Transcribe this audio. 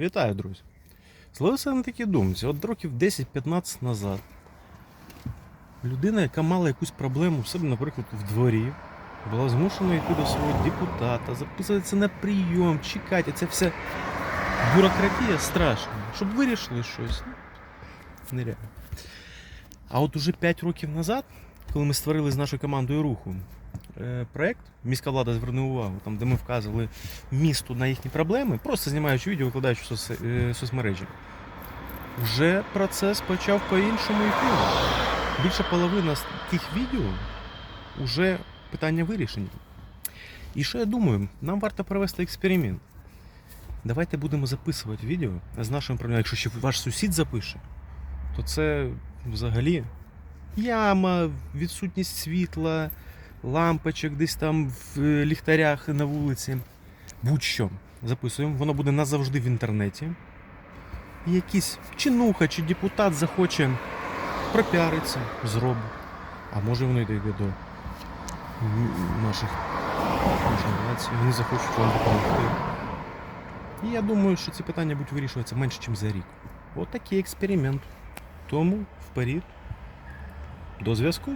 Вітаю, друзі! Зловився на такі думці. От років 10-15 назад людина, яка мала якусь проблему в себе, наприклад, в дворі, була змушена йти до свого депутата, записуватися на прийом, чекати. Це вся бюрократія страшна. Щоб вирішили щось. Ну, нереально. А от уже 5 років назад, коли ми створили з нашою командою руху е, проект, міська влада звернула увагу, там, де ми вказували місту на їхні проблеми, просто знімаючи відео, викладаючи в е, соцмережі. Вже процес почав по-іншому йти. Більше половина з тих відео вже питання вирішені. І що я думаю, нам варто провести експеримент. Давайте будемо записувати відео з нашим проблемою. Якщо ще ваш сусід запише, то це взагалі яма, відсутність світла, лампочок десь там в е, ліхтарях на вулиці. Будь-що записуємо, воно буде назавжди в інтернеті. І якийсь чинуха чи депутат захоче пропіаритися, зробить. А може воно дійде до наших організацій, вони захочуть вам допомогти. І я думаю, що ці питання будуть вирішуватися менше, ніж за рік. От такий експеримент. Тому вперед. До зв'язку.